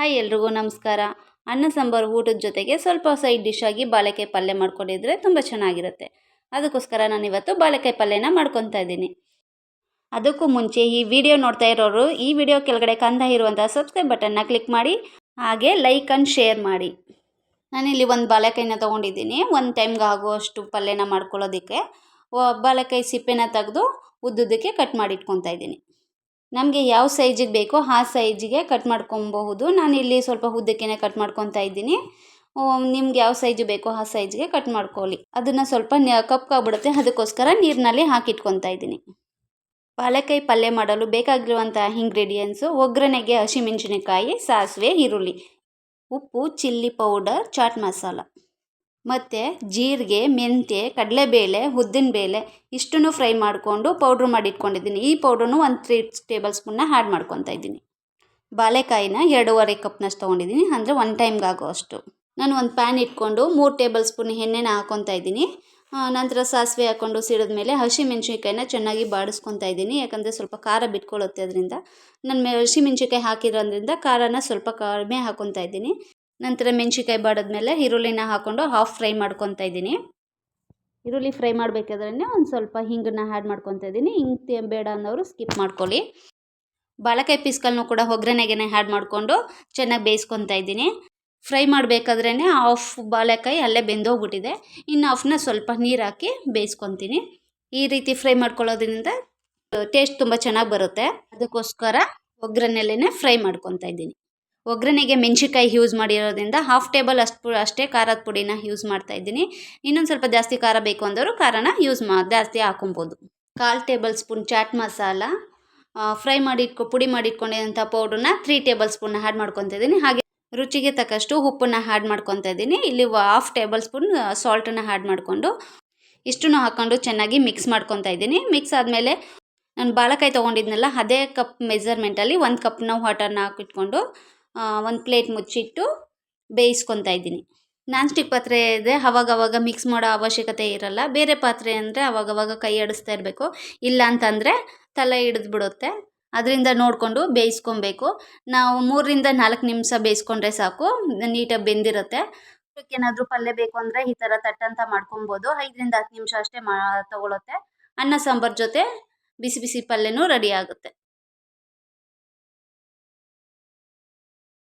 Hi ಎಲ್ರಿಗೂ ನಮಸ್ಕಾರ. ಅನ್ನ, ಸಾಂಬಾರು, ಊಟದ ಜೊತೆಗೆ ಸ್ವಲ್ಪ ಸೈಡ್ ಡಿಶ್ ಆಗಿ ಬಾಳೆಕಾಯಿ ಪಲ್ಯ ಮಾಡ್ಕೊಂಡಿದ್ರೆ ತುಂಬ ಚೆನ್ನಾಗಿರುತ್ತೆ. ಅದಕ್ಕೋಸ್ಕರ ನಾನು ಇವತ್ತು ಬಾಳೆಕಾಯಿ ಪಲ್ಯನ ಮಾಡ್ಕೊತಾ ಇದ್ದೀನಿ. ಅದಕ್ಕೂ ಮುಂಚೆ ಈ ವಿಡಿಯೋ ನೋಡ್ತಾ ಇರೋರು, ಈ ವಿಡಿಯೋ ಕೆಳಗಡೆ ಕಂದ ಇರುವಂಥ ಸಬ್ಸ್ಕ್ರೈಬ್ ಬಟನ್ನ ಕ್ಲಿಕ್ ಮಾಡಿ, ಹಾಗೆ ಲೈಕ್ ಅಂಡ್ ಶೇರ್ ಮಾಡಿ. ನಾನಿಲ್ಲಿ ಒಂದು ಬಾಳೆಕಾಯಿನ ತೊಗೊಂಡಿದ್ದೀನಿ. ಒಂದು ಟೈಮ್ಗೆ ಆಗುವಷ್ಟು ಪಲ್ಯನ ಮಾಡ್ಕೊಳ್ಳೋದಕ್ಕೆ ಬಾಳೆಕಾಯಿ ಸಿಪ್ಪೆನ ತೆಗೆದು ಉದ್ದುದಕ್ಕೆ ಕಟ್ ಮಾಡಿ ಇಟ್ಕೊತಾ ಇದ್ದೀನಿ. ನಮಗೆ ಯಾವ ಸೈಜಿಗೆ ಬೇಕೋ ಆ ಸೈಜಿಗೆ ಕಟ್ ಮಾಡ್ಕೊಬಹುದು. ನಾನಿಲ್ಲಿ ಸ್ವಲ್ಪ ಉದ್ದಕ್ಕೇ ಕಟ್ ಮಾಡ್ಕೊತಾ ಇದ್ದೀನಿ. ನಿಮ್ಗೆ ಯಾವ ಸೈಜ್ ಬೇಕೋ ಆ ಸೈಜ್ಗೆ ಕಟ್ ಮಾಡ್ಕೊಳ್ಳಿ. ಅದನ್ನು ಸ್ವಲ್ಪ ಕಪ್ಪಾಗ್ಬಿಡುತ್ತೆ. ಅದಕ್ಕೋಸ್ಕರ ನೀರಿನಲ್ಲಿ ಹಾಕಿಟ್ಕೊತಾ ಇದ್ದೀನಿ. ಬಾಳೆಕಾಯಿ ಪಲ್ಯ ಮಾಡಲು ಬೇಕಾಗಿರುವಂಥ ಇಂಗ್ರೀಡಿಯೆಂಟ್ಸು ಒಗ್ಗರಣೆಗೆ ಹಸಿಮೆಣಸಿನಕಾಯಿ, ಸಾಸಿವೆ, ಈರುಳ್ಳಿ, ಉಪ್ಪು ಚಿಲ್ಲಿ ಪೌಡರ್ ಚಾಟ್ ಮಸಾಲ ಮತ್ತು ಜೀರಿಗೆ, ಮೆಂತ್ಯೆ, ಕಡಲೆಬೇಳೆ ಉದ್ದಿನಬೇಳೆ ಇಷ್ಟನ್ನು ಫ್ರೈ ಮಾಡಿಕೊಂಡು ಪೌಡ್ರ್ ಮಾಡಿ ಇಟ್ಕೊಂಡಿದ್ದೀನಿ. ಈ ಪೌಡ್ರನ್ನು ಒಂದು ತ್ರೀ ಟೇಬಲ್ ಸ್ಪೂನ್ನ ಆ್ಯಡ್ ಮಾಡ್ಕೊತಾ ಇದ್ದೀನಿ. ಬಾಳೆಕಾಯಿನ ಎರಡೂವರೆ ಕಪ್ನಷ್ಟು ತೊಗೊಂಡಿದ್ದೀನಿ. ಅಂದರೆ ಒನ್ ಟೈಮ್ಗೆ ಆಗೋ ಅಷ್ಟು ನಾನು ಒಂದು ಪ್ಯಾನ್ ಇಟ್ಕೊಂಡು ಮೂರು ಟೇಬಲ್ ಸ್ಪೂನ್ ಎಣ್ಣೆನ ಹಾಕ್ಕೊತಾ ಇದ್ದೀನಿ. ನಂತರ ಸಾಸಿವೆ ಹಾಕ್ಕೊಂಡು ಸಿಡಿದ್ಮೇಲೆ ಹಸಿ ಮೆಣಸಿನ್ಕಾಯಿನ ಚೆನ್ನಾಗಿ ಬಾಡಿಸ್ಕೊತಾ ಇದ್ದೀನಿ. ಯಾಕಂದರೆ ಸ್ವಲ್ಪ ಖಾರ ಬಿಟ್ಕೊಳ್ಳುತ್ತೆ ಅದರಿಂದ. ನಾನು ಮೆ ಹಸಿ ಮೆಣಸಿನ್ಕಾಯಿ ಹಾಕಿರೋದ್ರಿಂದ ಖಾರನ ಸ್ವಲ್ಪ ಕಡಿಮೆ ಹಾಕ್ಕೊತಾ ಇದ್ದೀನಿ. ನಂತರ ಮೆಣಸಿನ್ಕಾಯಿ ಬಾಡಿದ್ಮೇಲೆ ಈರುಳ್ಳಿನ ಹಾಕ್ಕೊಂಡು ಹಾಫ್ ಫ್ರೈ ಮಾಡ್ಕೊತಾ ಇದ್ದೀನಿ. ಈರುಳ್ಳಿ ಫ್ರೈ ಮಾಡಬೇಕಾದ್ರೆ ಒಂದು ಸ್ವಲ್ಪ ಹಿಂಗನ್ನ ಆ್ಯಡ್ ಮಾಡ್ಕೊತಾ ಇದ್ದೀನಿ. ಹಿಂಗೆ ಬೇಡ ಅನ್ನೋರು ಸ್ಕಿಪ್ ಮಾಡ್ಕೊಳ್ಳಿ. ಬಾಳೆಕಾಯಿ ಪೀಸ್ಗಳನ್ನೂ ಕೂಡ ಒಗ್ಗರಣೆಗೆನೆ ಆ್ಯಡ್ ಮಾಡಿಕೊಂಡು ಚೆನ್ನಾಗಿ ಬೇಯಿಸ್ಕೊತಾ ಇದ್ದೀನಿ. ಫ್ರೈ ಮಾಡಬೇಕಾದ್ರೇ ಹಾಫ್ ಬಾಳೆಕಾಯಿ ಅಲ್ಲೇ ಬೆಂದೋಗ್ಬಿಟ್ಟಿದೆ. ಇನ್ನು ಆಫ್ನ ಸ್ವಲ್ಪ ನೀರು ಹಾಕಿ ಬೇಯಿಸ್ಕೊತೀನಿ. ಈ ರೀತಿ ಫ್ರೈ ಮಾಡ್ಕೊಳ್ಳೋದ್ರಿಂದ ಟೇಸ್ಟ್ ತುಂಬ ಚೆನ್ನಾಗಿ ಬರುತ್ತೆ. ಅದಕ್ಕೋಸ್ಕರ ಒಗ್ಗರಣೆಲೇ ಫ್ರೈ ಮಾಡ್ಕೊತಾ ಇದ್ದೀನಿ. ಒಗ್ಗರಣೆಗೆ ಮೆಣಸಿನ್ಕಾಯಿ ಯೂಸ್ ಮಾಡಿರೋದ್ರಿಂದ ಹಾಫ್ ಟೇಬಲ್ ಅಷ್ಟು ಅಷ್ಟೇ ಖಾರದ ಪುಡಿನ ಯೂಸ್ ಮಾಡ್ತಾ ಇದ್ದೀನಿ. ಇನ್ನೊಂದು ಸ್ವಲ್ಪ ಜಾಸ್ತಿ ಖಾರ ಬೇಕು ಅಂದವರು ಖಾರನ ಯೂಸ್ ಮಾ, ಜಾಸ್ತಿ ಹಾಕೊಬೋದು. ಕಾಲು tablespoon chaat masala fry ಮಾಡಿಟ್ಕೊ, ಪುಡಿ ಮಾಡಿಟ್ಕೊಂಡಿದ್ದಂಥ ಪೌಡ್ರನ್ನ ತ್ರೀ ಟೇಬಲ್ ಸ್ಪೂನ್ ಆ್ಯಡ್ ಮಾಡ್ಕೊತಾ ಇದ್ದೀನಿ. ಹಾಗೆ ರುಚಿಗೆ ತಕ್ಕಷ್ಟು ಉಪ್ಪನ್ನು ಆ್ಯಡ್ ಮಾಡ್ಕೊತಾ ಇದ್ದೀನಿ. ಇಲ್ಲಿ ಹಾಫ್ ಟೇಬಲ್ ಸ್ಪೂನ್ ಸಾಲ್ಟನ್ನು ಆ್ಯಡ್ ಮಾಡಿಕೊಂಡು ಇಷ್ಟನ್ನು ಹಾಕ್ಕೊಂಡು ಚೆನ್ನಾಗಿ ಮಿಕ್ಸ್ ಮಾಡ್ಕೊತಾ ಇದ್ದೀನಿ. ಮಿಕ್ಸ್ ಆದಮೇಲೆ ನಾನು ಬಾಳೆಕಾಯಿ ತೊಗೊಂಡಿದ್ನಲ್ಲ, ಅದೇ ಕಪ್ ಮೆಜರ್ಮೆಂಟಲ್ಲಿ ಒಂದು ಕಪ್ನ ವಾಟರ್ನ ಹಾಕಿಟ್ಕೊಂಡು ಒಂದು ಪ್ಲೇಟ್ ಮುಚ್ಚಿಟ್ಟು ಬೇಯಿಸ್ಕೊತಾ ಇದ್ದೀನಿ. ನಾನ್ ಸ್ಟಿಕ್ ಪಾತ್ರೆ ಇದೆ, ಅವಾಗವಾಗ ಮಿಕ್ಸ್ ಮಾಡೋ ಅವಶ್ಯಕತೆ ಇರಲ್ಲ. ಬೇರೆ ಪಾತ್ರೆ ಅಂದರೆ ಅವಾಗವಾಗ ಕೈ ಆಡಿಸ್ತಾ ಇರಬೇಕು. ಇಲ್ಲ ಅಂತಂದರೆ ತಲೆ ಹಿಡಿದ್ಬಿಡುತ್ತೆ. ಅದರಿಂದ ನೋಡಿಕೊಂಡು ಬೇಯಿಸ್ಕೊಬೇಕು. ನಾವು ಮೂರರಿಂದ ನಾಲ್ಕು ನಿಮಿಷ ಬೇಯಿಸ್ಕೊಂಡ್ರೆ ಸಾಕು, ನೀಟಾಗಿ ಬೆಂದಿರುತ್ತೆ. ಏನಾದರೂ ಪಲ್ಯ ಬೇಕು ಅಂದರೆ ಈ ಥರ ತಟ್ಟಂತ ಮಾಡ್ಕೊಬೋದು. ಐದರಿಂದ ಹತ್ತು ನಿಮಿಷ ಅಷ್ಟೇ ಮಾ, ತಗೊಳುತ್ತೆ. ಅನ್ನ, ಸಾಂಬಾರು ಜೊತೆ ಬಿಸಿ ಬಿಸಿ ಪಲ್ಯನೂ ರೆಡಿ ಆಗುತ್ತೆ.